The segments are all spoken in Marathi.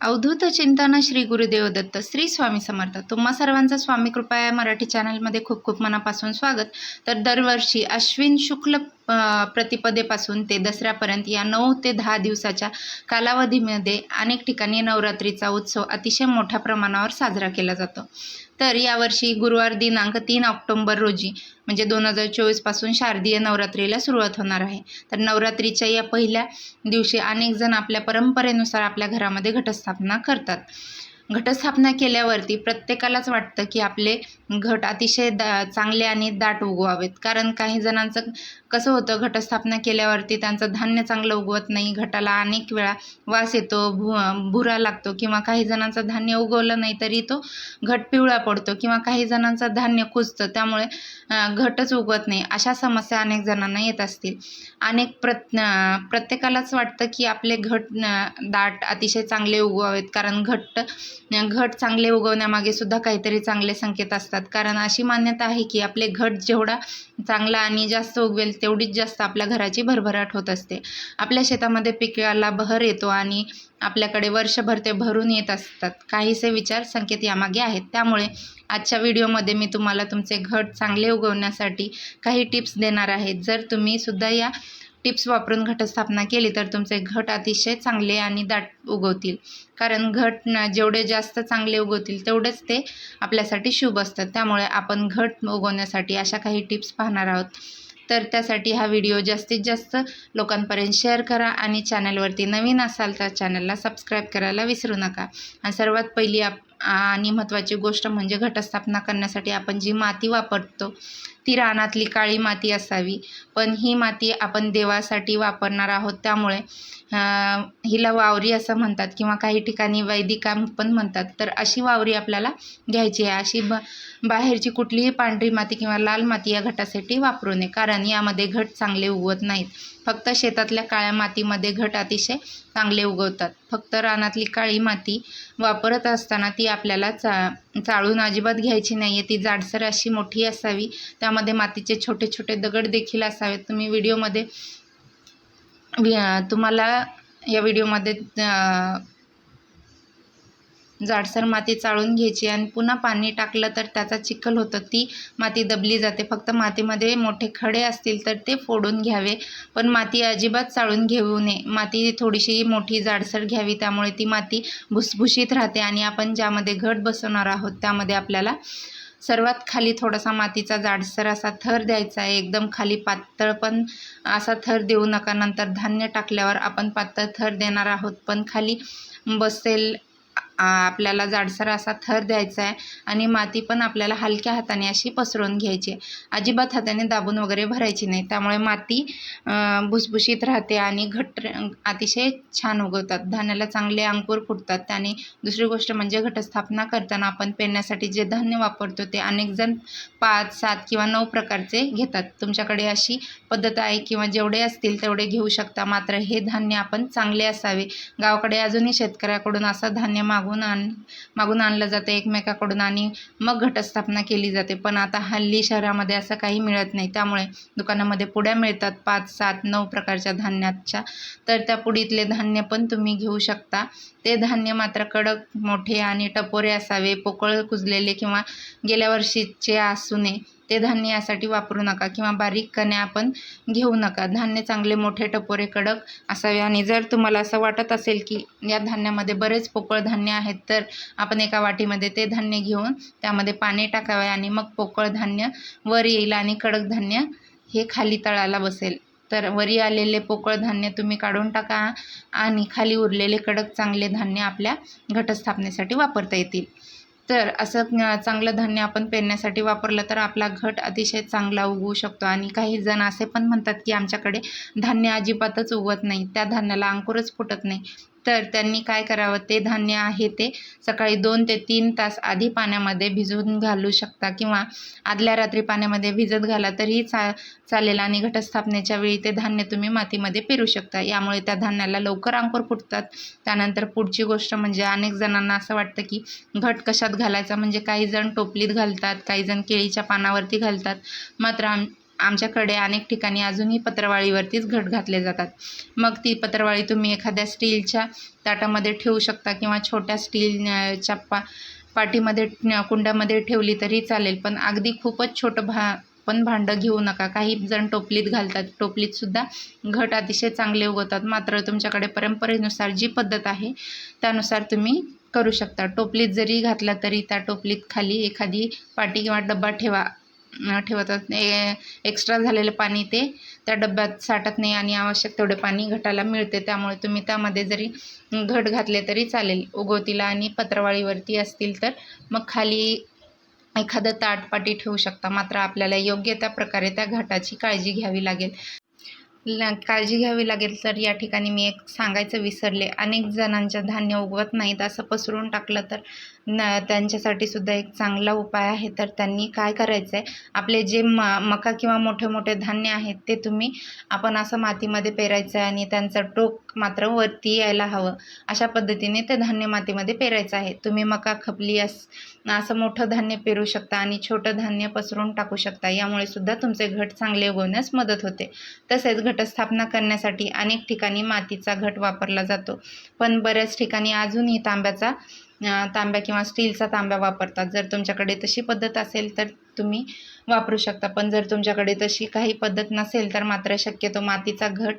अवधूत चिंतन श्री गुरुदेव दत्त श्री स्वामी समर्थ. तुम्हा सर्वांचं स्वामी कृपा या मराठी चॅनलमध्ये खूप खूप मनापासून स्वागत. तर दरवर्षी अश्विन शुक्ल प्रतिपदेपासून ते दसऱ्यापर्यंत या नऊ ते दहा दिवसाच्या कालावधीमध्ये अनेक ठिकाणी नवरात्रीचा उत्सव अतिशय मोठ्या प्रमाणावर साजरा केला जातो. तर यावर्षी गुरुवार दिनांक तीन ऑक्टोंबर रोजी म्हणजे दोन हजार चोवीसपासून शारदीय नवरात्रीला सुरुवात होणार आहे. तर नवरात्रीच्या या पहिल्या दिवशी अनेक जण आपल्या परंपरेनुसार आपल्या घरामध्ये घटस्थापना करतात. घटस्थापना केल्यावरती प्रत्येकालाच वाटतं की आपले घट अतिशय दा चांगले आणि दाट उगवावेत. कारण काही जणांचं कसं होतं घटस्थापना केल्यावरती त्यांचं धान्य चांगलं उगवत नाही. घटाला अनेक वेळा वास येतो भु भुरा लागतो किंवा काही जणांचं धान्य उगवलं नाही तरी तो घट पिवळा पडतो किंवा काही जणांचं धान्य कुजतं त्यामुळे घटच उगवत नाही. अशा समस्या अनेक जणांना येत असतील. अनेक प्रत प्रत्येकालाच वाटतं की आपले घट दाट अतिशय चांगले उगवावेत. कारण घट्ट घट चांगले उगवण्यामागे सुद्धा काहीतरी चांगले संकेत असतात. कारण अशी मान्यता आहे की आपले घट जेवढा चांगला आणि जास्त उगवेल तेवढीच जास्त आपल्या घराची भरभराट होत असते. आपल्या शेतामध्ये पिकाला बहर येतो आणि आपल्याकडे वर्षभर ते भरून येत असतात. काहीसे विचार संकेत यामागे आहेत. त्यामुळे आजच्या व्हिडिओमध्ये मी तुम्हाला तुमचे घट चांगले उगवण्यासाठी काही टिप्स देणार आहे. जर तुम्ही सुद्धा या टिप्स वापरून घटस्थापना केली तर तुमचे घट अतिशय चांगले आणि दाट उगवतील. कारण घट जेवढे जास्त चांगले उगवतील तेवढेच ते आपल्यासाठी शुभ असतात. त्यामुळे आपण घट उगवण्यासाठी अशा काही टिप्स पाहणार आहोत. तर त्यासाठी हा व्हिडिओ जास्तीत जास्त लोकांपर्यंत शेअर करा आणि चॅनलवरती नवीन असाल तर चॅनलला सबस्क्राईब करायला विसरू नका. आणि सर्वात पहिली आप आणि महत्त्वाची गोष्ट म्हणजे घटस्थापना करण्यासाठी आपण जी माती वापरतो ती रानातली काळी माती असावी. पण ही माती आपण देवासाठी वापरणार आहोत त्यामुळे हिला वावरी असं म्हणतात किंवा काही ठिकाणी वैदिकाम पण म्हणतात. तर अशी वावरी आपल्याला घ्यायची आहे. अशी ब बाहेरची कुठलीही पांढरी माती किंवा लाल माती या घटासाठी वापरू नये. कारण यामध्ये घट चांगले उगवत नाहीत. फक्त शेतातल्या काळ्या मातीमध्ये घट अतिशय चांगले उगवतात. फक्त रानातली काळी माती वापरत असताना ती आपल्याला चा चाळून अजिबात घ्यायची नाही आहे ती जाडसर अशी मोठी असावी. त्यामध्ये मातीचे छोटे छोटे दगड देखील असावेत. तुम्ही व्हिडिओमध्ये वि- तुम्हाला या व्हिडिओमध्ये जाडसर माती चाळून घ्यायची आणि पुन्हा पाणी टाकलं तर त्याचा चिखल होतं. ती माती दबली जाते. फक्त मातीमध्ये मोठे खडे असतील तर ते फोडून घ्यावे. पण माती अजिबात चाळून घेऊ नये. माती थोडीशी मोठी जाडसर घ्यावी. त्यामुळे ती माती भुसभुशीत राहते आणि आपण ज्यामध्ये घट बसवणार आहोत त्यामध्ये आपल्याला सर्वात खाली थोडासा मातीचा जाडसर असा थर द्यायचा आहे. एकदम खाली पातळ पण असा थर देऊ नका. नंतर धान्य टाकल्यावर आपण पातळ थर देणार आहोत. पण खाली बसेल आपल्याला जाडसर असा थर द्यायचा आहे आणि माती पण आपल्याला हलक्या हाताने अशी पसरवून घ्यायची आहे. अजिबात हाताने दाबून वगैरे भरायची नाही. त्यामुळे माती भुसभुशीत राहते आणि घट अतिशय छान उगवतात. धान्याला चांगले अंकुर फुटतात. आणि दुसरी गोष्ट म्हणजे घटस्थापना करताना आपण पेरण्यासाठी जे धान्य वापरतो ते अनेकजण पाच सात किंवा नऊ प्रकारचे घेतात. तुमच्याकडे अशी पद्धत आहे किंवा जेवढे असतील तेवढे घेऊ शकता. मात्र हे धान्य आपण चांगले असावे. गावाकडे अजूनही शेतकऱ्याकडून असं धान्य मागून आण मागून आणलं जातं एकमेकाकडून आणि मग घटस्थापना केली जाते. पण आता हल्ली शहरामध्ये असं काही मिळत नाही. त्यामुळे दुकानामध्ये पुड्या मिळतात. पाच सात नऊ प्रकारच्या धान्याच्या. तर त्या पुडीतले धान्य पण तुम्ही घेऊ शकता. ते धान्य मात्र कडक मोठे आणि टपोरे असावे. पोकळ कुजलेले किंवा गेल्या वर्षीचे असू नये ते धान्य यासाठी वापरू नका किंवा बारीक कण्या आपण घेऊ नका. धान्य चांगले मोठे टपोरे कडक असावे. आणि जर तुम्हाला असं वाटत असेल की या धान्यामध्ये बरेच पोकळ धान्य आहेत तर आपण एका वाटीमध्ये ते धान्य घेऊन त्यामध्ये पाणी टाकावे आणि मग पोकळ धान्य वर येईल आणि कडक धान्य हे खाली तळाला बसेल. तर वरी आलेले पोकळ धान्य तुम्ही काढून टाका आणि खाली उरलेले कडक चांगले धान्य आपल्या घटस्थापनेसाठी वापरता येतील. तर असं चांगलं धान्य आपण पेरण्यासाठी वापरलं तर आपला घट अतिशय चांगला उगवू शकतो. आणि काही जण असे पण म्हणतात की आमच्याकडे धान्य अजिबातच उगवत नाही. त्या धान्याला अंकुरच फुटत नाही. तर त्यांनी काय करावं? ते धान्य आहे ते सकाळी दोन ते तीन तास आधी पाण्यामध्ये भिजवून घालू शकता किंवा आदल्या रात्री पाण्यामध्ये भिजत घाला तरीही चा चालेल आणि घटस्थापनेच्या वेळी ते धान्य तुम्ही मातीमध्ये पेरू शकता. यामुळे त्या धान्याला लवकर अंकुर फुटतात. त्यानंतर पुढची गोष्ट म्हणजे अनेक जणांना असं वाटतं की घट कशात घालायचा? म्हणजे काही जण टोपलीत घालतात काही जण केळीच्या पानावरती घालतात. मात्र आमच्याकडे अनेक ठिकाणी अजूनही पत्रवाळीवरतीच घट घातले जातात. मग ती पत्रवाळी तुम्ही एखाद्या स्टीलच्या ताटामध्ये ठेवू शकता किंवा छोट्या स्टीलच्या पा पाटीमध्ये कुंडामध्ये ठेवली तरी चालेल पण अगदी खूपच छोटं भा पण भांडं घेऊ नका. काही जण टोपलीत घालतात. टोपलीतसुद्धा घट अतिशय चांगले उगवतात. मात्र तुमच्याकडे परंपरेनुसार जी पद्धत आहे त्यानुसार तुम्ही करू शकता. टोपलीत जरी घातला तरी त्या टोपलीत खाली एखादी पाटी किंवा डब्बा ठेवा. अं, ठेवतात. ए एक्स्ट्रा झालेलं पाणी ते त्या डब्यात साठत नाही आणि आवश्यक तेवढे पाणी घटाला मिळते. त्यामुळे तुम्ही त्यामध्ये जरी घट घातले तरी चालेल. उगवतीला आणि पत्रवाळीवरती असतील तर मग खाली एखादं ताटपाटी ठेवू शकता. मात्र आपल्याला योग्य त्या प्रकारे त्या घाटाची काळजी घ्यावी लागेल. काळजी घ्यावी लागेल तर या ठिकाणी मी एक सांगायचं विसरले. अनेक जणांच्या धान्य उगवत नाहीत असं पसरून टाकलं तर न त्यांच्यासाठी सुद्धा एक चांगला उपाय आहे. तर त्यांनी काय करायचं आहे आपले जे म मका किंवा मोठे मोठे धान्य आहेत ते तुम्ही आपण असं मातीमध्ये पेरायचं आहे आणि त्यांचं टोक मात्र वरती यायला हवं. अशा पद्धतीने ते धान्य मातीमध्ये पेरायचं आहे. तुम्ही मका खपली अस असं मोठं धान्य पेरू शकता आणि छोटं धान्य पसरून टाकू शकता. यामुळे सुद्धा तुमचे घट चांगले उगवण्यास मदत होते. तसेच घटस्थापना करण्यासाठी अनेक ठिकाणी मातीचा घट वापरला जातो. पण बऱ्याच ठिकाणी अजूनही तांब्याचा तांब्या किंवा स्टीलचा तांब्या वापरतात. जर तुमच्याकडे तशी पद्धत असेल तर तुम्ही वापरू शकता. पण जर तुमच्याकडे तशी काही पद्धत नसेल तर मात्र शक्यतो मातीचा घट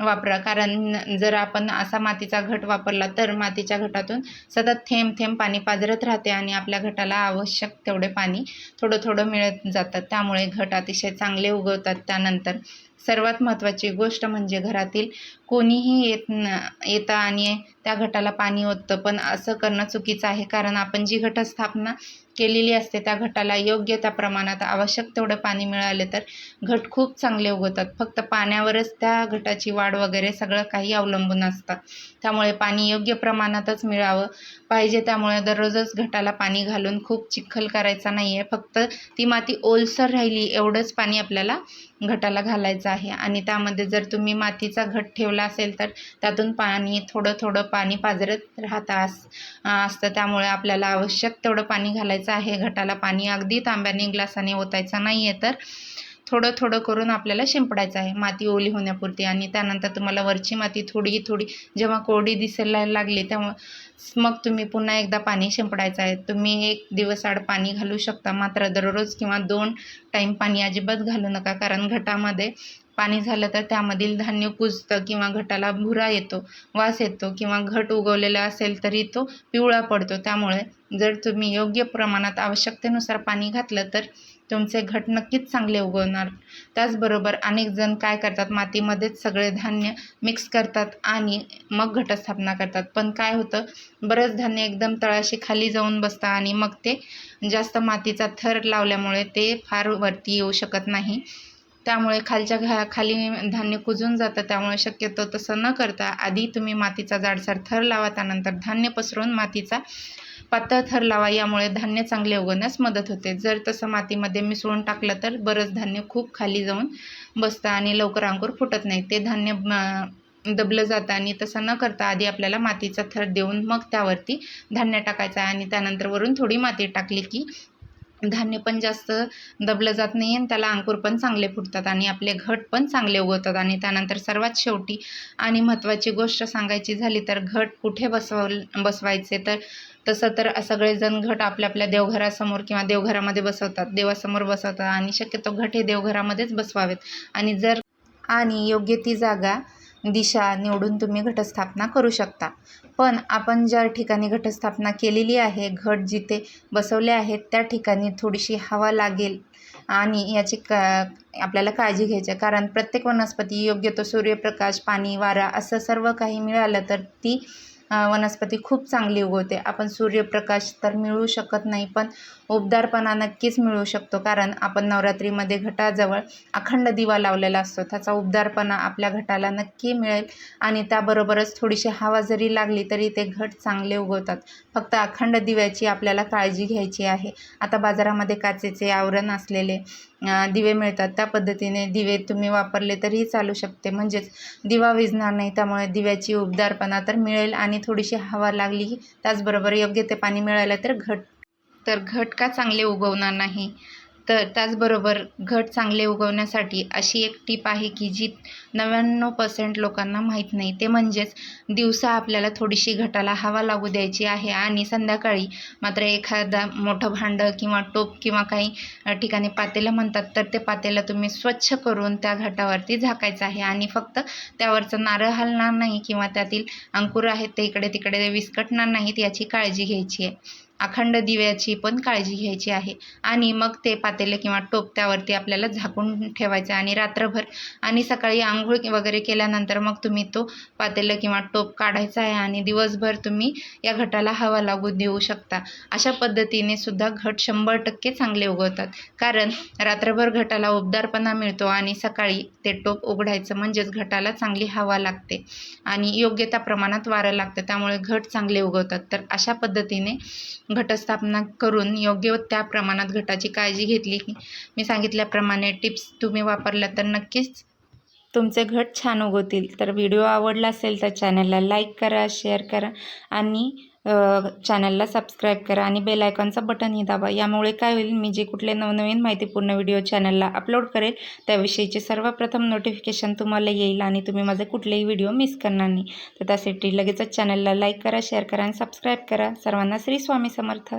वापरा. कारण जर आपण असा मातीचा घट वापरला तर मातीच्या घटातून सतत थेंब थेंब पाणी पाजरत राहते आणि आपल्या घटाला आवश्यक तेवढे पाणी थोडं थोडं मिळत जातात. त्यामुळे घट अतिशय चांगले उगवतात. त्यानंतर सर्वात महत्त्वाची गोष्ट म्हणजे घरातील कोणीही येत न येतं आणि त्या घटाला पाणी ओततं. पण असं करणं चुकीचं आहे. कारण आपण जी घटस्थापना केलेली असते त्या घटाला योग्य त्या प्रमाणात आवश्यक तेवढं पाणी मिळाले तर घट खूप चांगले उगवतात. फक्त पाण्यावरच त्या घटाची वाढ वगैरे सगळं काही अवलंबून असतं. त्यामुळे पाणी योग्य प्रमाणातच मिळावं पाहिजे. त्यामुळे दररोजच घटाला पाणी घालून खूप चिखल करायचा नाही आहे फक्त ती माती ओलसर राहिली एवढंच पाणी आपल्याला घटाला घालायचं आहे. आणि त्यामध्ये जर तुम्ही मातीचा घट ठेवला असेल तर त्यातून पाणी थोडं थोडं पाणी पाजरत राहता अस असतं. त्यामुळे आपल्याला आवश्यक तेवढं पाणी घालायचं आहे. घटाला पाणी अगदी तांब्याने ग्लासाने ओतायचं नाही आहे तर. थोडं थोडं करून आपल्याला शिंपडायचं आहे. माती ओली होण्यापुरती आणि त्यानंतर तुम्हाला वरची माती थोडी थोडी जेव्हा कोरडी दिसायला लागली तेव्हा मग तुम्ही पुन्हा एकदा पाणी शिंपडायचं आहे. तुम्ही एक दिवस आड पाणी घालू शकता. मात्र दररोज किंवा दोन टाईम पाणी अजिबात घालू नका. कारण घटामध्ये पाणी झालं तर त्यामधील धान्य कुजतं किंवा घटाला भुरा येतो वास येतो किंवा घट उगवलेला असेल तरी तो पिवळा पडतो. त्यामुळे जर तुम्ही योग्य प्रमाणात आवश्यकतेनुसार पाणी घातलं तर तुमचे घट नक्कीच चांगले उगवणार. त्याचबरोबर अनेक जण काय करतात? मातीमध्येच सगळे धान्य मिक्स करतात आणि मग घटस्थापना करतात. पण काय होतं? बरंच धान्य एकदम तळाशी खाली जाऊन बसतं आणि मग ते जास्त मातीचा थर लावल्यामुळे ते फार वरती येऊ शकत नाही. त्यामुळे खालच्या घा खाली धान्य कुजून जातं. त्यामुळे शक्यतो तसं न करता आधी तुम्ही मातीचा जाडसर थर लावा त्यानंतर धान्य पसरून मातीचा पातळ थर लावा यामुळे धान्य चांगले उगवण्यास मदत होते. जर तसं मातीमध्ये मिसळून टाकलं तर बरंच धान्य खूप खाली जाऊन बसतं आणि लवकर अंकुर फुटत नाही. ते धान्य दबलं जातं आणि तसं न करता आधी आपल्याला मातीचा थर देऊन मग त्यावरती धान्य टाकायचं आहे आणि त्यानंतर वरून थोडी माती टाकली की धान्य पण जास्त दबलं जात नाही आणि त्याला अंकुर पण चांगले फुटतात आणि आपले घट पण चांगले उगवतात. आणि त्यानंतर सर्वात शेवटी आणि महत्त्वाची गोष्ट सांगायची झाली तर घट कुठे बसव बसवायचे? तर तसं तर सगळेजण घट आपल्या आपल्या देवघरासमोर किंवा देवघरामध्ये बसवतात. देवासमोर बसवतात आणि शक्यतो घट हे देवघरामध्येच बसवावेत. आणि जर आणि योग्य ती जागा दिशा निवडून तुम्ही घटस्थापना करू शकता. पण आपण ज्या ठिकाणी घटस्थापना केलेली आहे घट जिथे बसवले आहेत त्या ठिकाणी थोडीशी हवा लागेल आणि याची का आपल्याला काळजी घ्यायची आहे. कारण प्रत्येक वनस्पती योग्य तो सूर्यप्रकाश पाणी वारा असं सर्व काही मिळालं तर ती वनस्पती खूप चांगली उगवते. आपण सूर्यप्रकाश तर मिळू शकत नाही पण उबदारपणा नक्कीच मिळू शकतो कारण आपण नवरात्रीमध्ये घटाजवळ अखंड दिवा लावलेला असतो. त्याचा उबदारपणा आपल्या घटाला नक्की मिळेल आणि त्याबरोबरच थोडीशी हवा जरी लागली तरी ते घट चांगले उगवतात. फक्त अखंड दिव्याची आपल्याला काळजी घ्यायची आहे. आता बाजारामध्ये काचेचे आवरण असलेले दिवे मिळतात. त्या पद्धतीने दिवे तुम्ही वापरले तरीही चालू शकते. म्हणजेच दिवा विझणार नाही त्यामुळे दिव्याची उबदारपणा तर मिळेल आणि थोडीशी हवा लागली त्याचबरोबर योग्य ते पाणी मिळालं तर घट तर घट का चांगले उगवणार नाही? तर त्याचबरोबर घट चांगले उगवण्यासाठी अशी एक टीप आहे की जी नव्याण्णव पर्सेंट लोकांना माहीत नाही ते म्हणजेच दिवसा आपल्याला थोडीशी घटाला हवा लागू द्यायची आहे आणि संध्याकाळी मात्र एखादा मोठं भांडं किंवा टोप किंवा काही ठिकाणी पातेलं म्हणतात तर ते पातेलं तुम्ही स्वच्छ करून त्या घटावरती झाकायचं आहे आणि फक्त त्यावरचं नारळ हलणार नाही किंवा त्यातील अंकुर आहेत ते इकडे तिकडे विस्कटणार नाहीत याची काळजी घ्यायची आहे. अखंड दिव्याची पण काळजी घ्यायची आहे. आणि मग ते पातेले किंवा टोप त्यावरती आपल्याला झाकून ठेवायचं आणि रात्रभर आणि सकाळी आंघोळ वगैरे केल्यानंतर मग तुम्ही तो पातेलं किंवा टोप काढायचा आहे आणि दिवसभर तुम्ही या घटाला हवा लागू देऊ शकता. अशा पद्धतीने सुद्धा घट शंभर टक्के चांगले उगवतात. कारण रात्रभर घटाला उबदारपणा मिळतो आणि सकाळी ते टोप उघडायचं म्हणजेच घटाला चांगली हवा लागते. आणि योग्य त्या प्रमाणात वारं लागतं त्यामुळे घट चांगले उगवतात. तर अशा पद्धतीने घटस्थापना करून योग्य त्या प्रमाणात घटाची काळजी घेतली. की मी सांगितल्याप्रमाणे टिप्स तुम्ही वापरल्या तर नक्कीच तुमचे घट छान उगवतील. तर व्हिडिओ आवडला असेल तर चॅनलला लाईक करा शेअर करा आणि चॅनलला सबस्क्राईब करा आणि बेल आयकॉनचं बटनही दाबा. यामुळे काय होईल मी जे कुठले नवनवीन माहितीपूर्ण व्हिडिओ चॅनलला अपलोड करेल त्याविषयीचे सर्वप्रथम नोटिफिकेशन तुम्हाला येईल आणि तुम्ही माझे कुठलेही व्हिडिओ मिस करणार नाही. तर त्यासाठी लगेचच चॅनलला लाईक करा शेअर करा आणि सबस्क्राईब करा. सर्वांना श्री स्वामी समर्थ.